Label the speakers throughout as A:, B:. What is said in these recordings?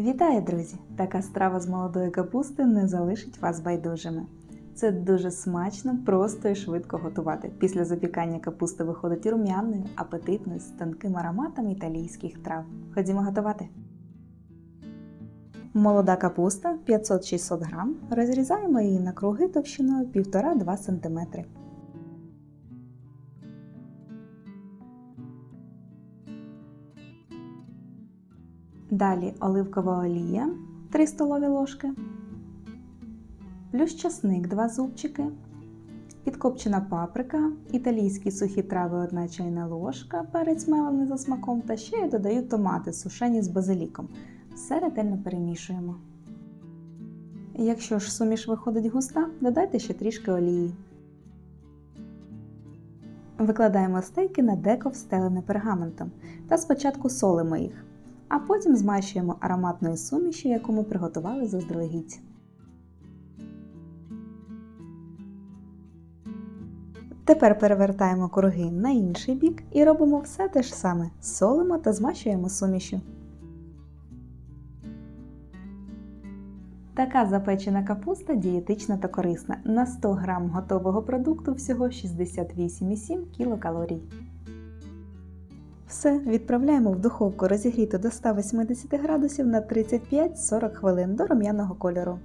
A: Вітаю, друзі! Така страва з молодої капусти не залишить вас байдужими. Це дуже смачно, просто і швидко готувати. Після запікання капуста виходить рум'яною, апетитною, з тонким ароматом італійських трав. Ходімо готувати. Молода капуста 500-600 г. Розрізаємо її на круги товщиною 1,5-2 см. Далі оливкова олія 3 столові ложки, плюс часник 2 зубчики, підкопчена паприка, італійські сухі трави 1 чайна ложка, перець мелений за смаком та ще я додаю томати сушені з базиліком. Все ретельно перемішуємо. Якщо ж суміш виходить густа, додайте ще трішки олії. Викладаємо стейки на деко встелене пергаментом та спочатку солимо їх а потім змащуємо ароматною сумішю, яку ми приготували заздалегідь. Тепер перевертаємо круги на інший бік і робимо все те ж саме: солимо та змащуємо сумішю. Така запечена капуста дієтична та корисна. На 100 г готового продукту всього 68,7 кілокалорій. Все, відправляємо в духовку розігріту до 180 градусів на 35-40 хвилин до рум'яного кольору.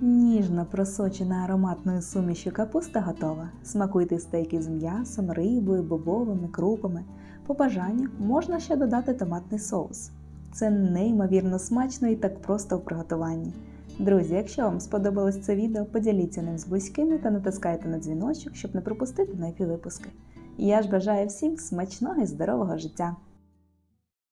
A: Ніжно просочена ароматною сумішю капуста готова. Смакуйте стейки з м'ясом, рибою, бобовими, крупами. По бажанню можна ще додати томатний соус. Це неймовірно смачно і так просто в приготуванні. Друзі, якщо вам сподобалось це відео, поділіться ним з близькими та натискайте на дзвіночок, щоб не пропустити нові випуски. Я ж бажаю всім смачного і здорового життя!